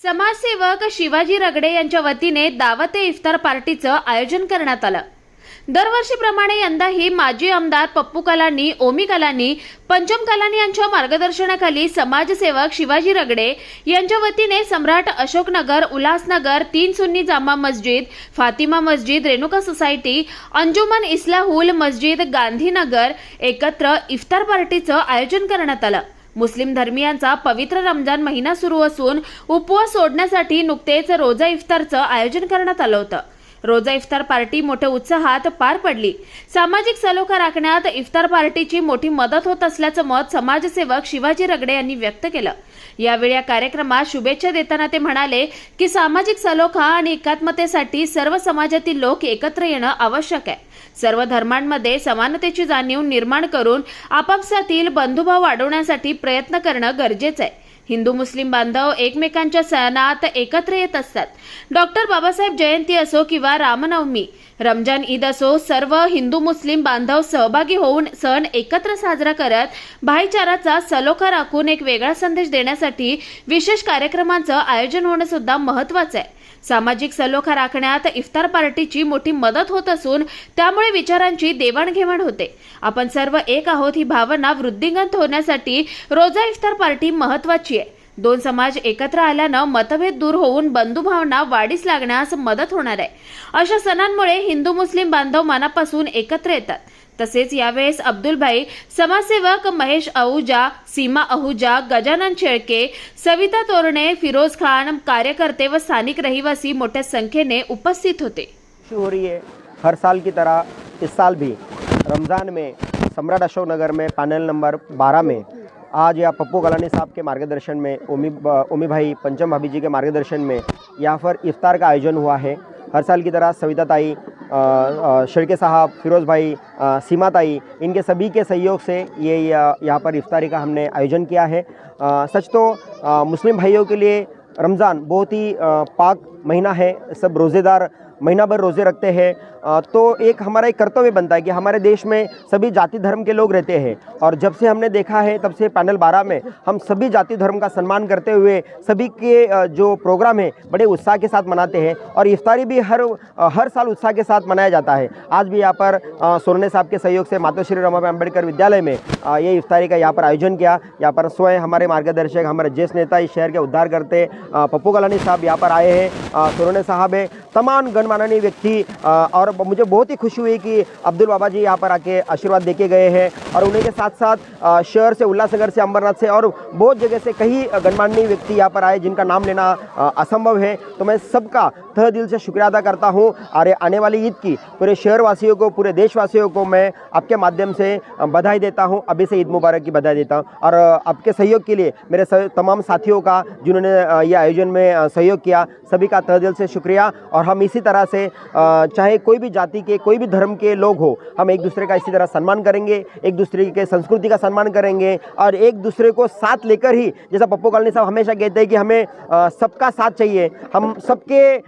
समाजसेवक शिवाजी रगडे यांच्या वतीने दावत इफ्तार पार्टीचं आयोजन करण्यात आलं. दरवर्षीप्रमाणे यंदाही माजी आमदार पप्पू कलानी ओमी कलानी पंचम कलानी यांच्या मार्गदर्शनाखाली समाजसेवक शिवाजी रगडे यांच्या वतीने सम्राट अशोकनगर उल्हासनगर तीन सुन्नी जामा मस्जिद फातिमा मस्जिद रेणुका सोसायटी अंजुमन इस्लाहुल मस्जिद गांधीनगर एकत्र इफ्तार पार्टीचं आयोजन करण्यात आलं. मुस्लिम धर्मियांचा पवित्र रमजान महिना सुरू असून उपवास सोडण्यासाठी नुकतेच रोजा इफ्तारचं आयोजन करण्यात आलं होतं. रोजा इफ्तार पार्टी मोठ्या उत्साहात पार पडली. सामाजिक सलोखा राखण्यात इफ्तार पार्टीची मोठी मदत होत असल्याचं मत समाजसेवक शिवाजी रगडे यांनी व्यक्त केलं. यावेळी या कार्यक्रमात शुभेच्छा देताना ते म्हणाले की सामाजिक सलोखा आणि एकात्मतेसाठी सर्व समाजातील लोक एकत्र येणं आवश्यक आहे. सर्व धर्मांमध्ये समानतेची जाणीव निर्माण करून आपापसातील बंधुभाव वाढवण्यासाठी प्रयत्न करणं गरजेचं आहे. हिंदू मुस्लिम बांधव एकमेकांच्या सणात एकत्र येत असतात. डॉक्टर बाबासाहेब जयंती असो किंवा रामनवमी रमजान ईद असो सर्व हिंदू मुस्लिम बांधव सहभागी होऊन सण एकत्र साजरा करत भाईचाराचा सलोखा राखून एक वेगळा संदेश देण्यासाठी विशेष कार्यक्रमांचं आयोजन होणं सुद्धा महत्वाचं आहे. सामाजिक सलोखा राखण्यात इफ्तार पार्टीची मोठी मदत होत असून त्यामुळे विचारांची देवाणघेवाण होते. आपण सर्व एक आहोत ही भावना वृद्धिंगत होण्यासाठी रोजा इफ्तार पार्टी महत्वाची आहे. दोन समाज एकत्र आल्यानं मतभेद दूर होऊन बंधुभावना वाढीस लागण्यास मदत होणार आहे. अशा सणांमुळे हिंदू मुस्लिम बांधव मनापासून एकत्र येतात. तसेच यावेळेस अब्दुलभाई समाजसेवक महेश अहुजा सीमा अहुजा गजानन शेळके, सविता तोरणे, फिरोज खान कार्यकर्ते व स्थानिक रहिवासी मोठ्या संख्येने उपस्थित होते. हो रही है। हर साल की तरह इस साल भी रमज़ान में सम्राट अशोक नगर में पैनल नंबर 12 में आज यहाँ पप्पू कलानी साहब के मार्गदर्शन में ओमी ओमी भाई, पंचम भाभी जी के मार्गदर्शन में यहाँ पर इफ्तार का आयोजन हुआ है। हर साल की तरह सविता ताई शिड़के साहब फिरोज़ भाई सीमाताई सीमा ताई इनके सभी के सहयोग से ये यहाँ पर इफ्तारी का हमने आयोजन किया है। आ, सच तो आ, मुस्लिम भाइयों के लिए रमज़ान बहुत ही पाक महीना है। सब रोज़ेदार महीना भर रोज़े रखते हैं। तो एक हमारा एक कर्तव्य बनता है कि हमारे देश में सभी जाति धर्म के लोग रहते हैं। और जब से हमने देखा है, तब से पैनल बारह में हम सभी जाति धर्म का सम्मान करते हुए सभी के जो प्रोग्राम है, बड़े उत्साह के साथ मनाते हैं। और इफ्तारी भी हर हर साल उत्साह के साथ मनाया जाता है। आज भी यहाँ पर सोरने साहब के सहयोग से मातो श्री रमाबाई अंबेडकर विद्यालय में ये इफ्तारी का यहाँ पर आयोजन किया। यहाँ पर स्वयं हमारे मार्गदर्शक, हमारे ज्येष्ठ नेता इस शहर के उद्धार करते पप्पू कलानी साहब यहाँ पर आए हैं। सोरने साहब है। तमाम गणमाननीय व्यक्ति और मुझे बहुत ही खुशी हुई कि अब्दुल बाबा जी यहाँ पर आके आशीर्वाद देके गए हैं और उन्हीं के साथ साथ शहर से उल्लासनगर से अंबरनाथ से और बहुत जगह से कई गणमान्य व्यक्ति यहाँ पर आए जिनका नाम लेना असंभव है। तो मैं सबका तह दिल से शुक्रिया अदा करता हूँ। और आने वाली ईद की पूरे शहरवासियों को पूरे देशवासियों को मैं आपके माध्यम से बधाई देता हूँ। अभी से ईद मुबारक की बधाई देता हूँ। और आपके सहयोग के लिए मेरे तमाम साथियों का जिन्होंने अ, ये आयोजन में सहयोग किया सभी का तह दिल से शुक्रिया। और हम इसी तरह से चाहे कोई भी जाति के, कोई भी धर्म के लोग हो, हम एक दूसरे का इसी तरह सम्मान करेंगे, एक दूसरे के संस्कृति का सम्मान करेंगे और एक दूसरे को साथ लेकर ही, जैसा पप्पू कॉलोनी साहब हमेशा कहते हैं कि हमें सबका साथ चाहिए, हम सबके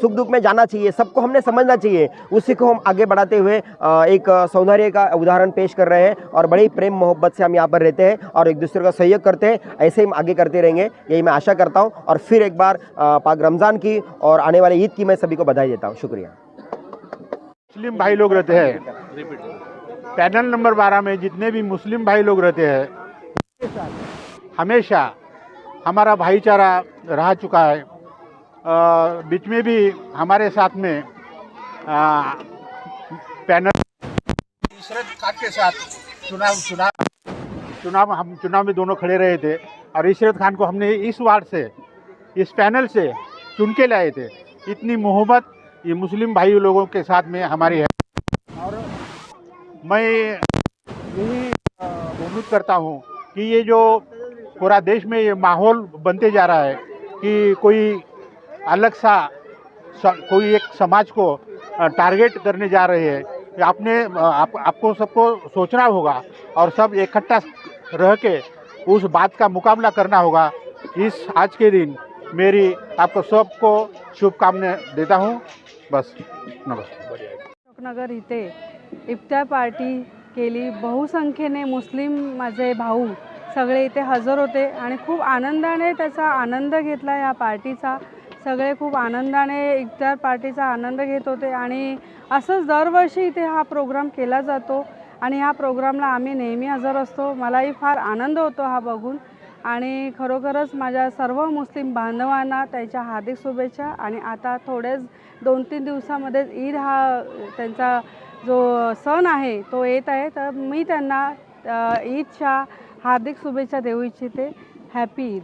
सुख दुख में जाना चाहिए, सबको हमने समझना चाहिए, उसी को हम आगे बढ़ाते हुए एक सौंदर्य का उदाहरण पेश कर रहे हैं और बड़ी प्रेम मोहब्बत से हम यहाँ पर रहते हैं और एक दूसरे का सहयोग करते हैं, ऐसे ही हम आगे करते रहेंगे, यही मैं आशा करता हूँ और फिर एक बार पाक रमज़ान की और आने वाली ईद की मैं सभी को बधाई हूँ। शुक्रिया। मुस्लिम भाई लोग रहते हैं। पैनल नंबर बारह में जितने भी मुस्लिम भाई लोग रहते हैं हमेशा हमारा भाईचारा रह चुका है। अ, बीच में भी हमारे साथ में अ, पैनल इशरत खान के साथ चुनाव चुनाव चुनाव हम चुनाव में दोनों खड़े रहे थे और इशरत खान को हमने इस वार्ड से इस पैनल से चुन के लाए थे। इतनी मोहब्बत ये मुस्लिम भाई लोगों के साथ में हमारी है। और मैं यही उम्मीद करता हूँ कि ये जो पूरा देश में ये माहौल बनते जा रहा है कि कोई अलग सा कोई एक समाज को टारगेट करने जा रहे हैं। आपने आप, आपको सबको सोचना होगा और सब इकट्ठा रह के उस बात का मुकाबला करना होगा। इस आज के दिन मेरी आपको सबको शुभकामनाएँ देता हूँ। बस नमस्कार. अशोकनगर इथे इफ्तार पार्टी केली. बहुसंख्येने मुस्लिम माझे भाऊ सगळे इथे हजर होते आणि खूप आनंदाने त्याचा आनंद घेतला या पार्टीचा. सगळे खूप आनंदाने इफ्तार पार्टीचा आनंद घेत होते आणि असंच दरवर्षी इथे हा प्रोग्राम केला जातो आणि ह्या प्रोग्रामला आम्ही नेहमी हजर असतो. मलाही फार आनंद होतो हा बघून. आणि खरोखरच माझ्या सर्व मुस्लिम बांधवांना त्यांच्या हार्दिक शुभेच्छा. आणि आता थोडेच दोन तीन दिवसामध्येच ईद हा त्यांचा जो सण आहे तो येत आहे. तर मी त्यांना ईदच्या हार्दिक शुभेच्छा देऊ इच्छिते. हॅपी ईद.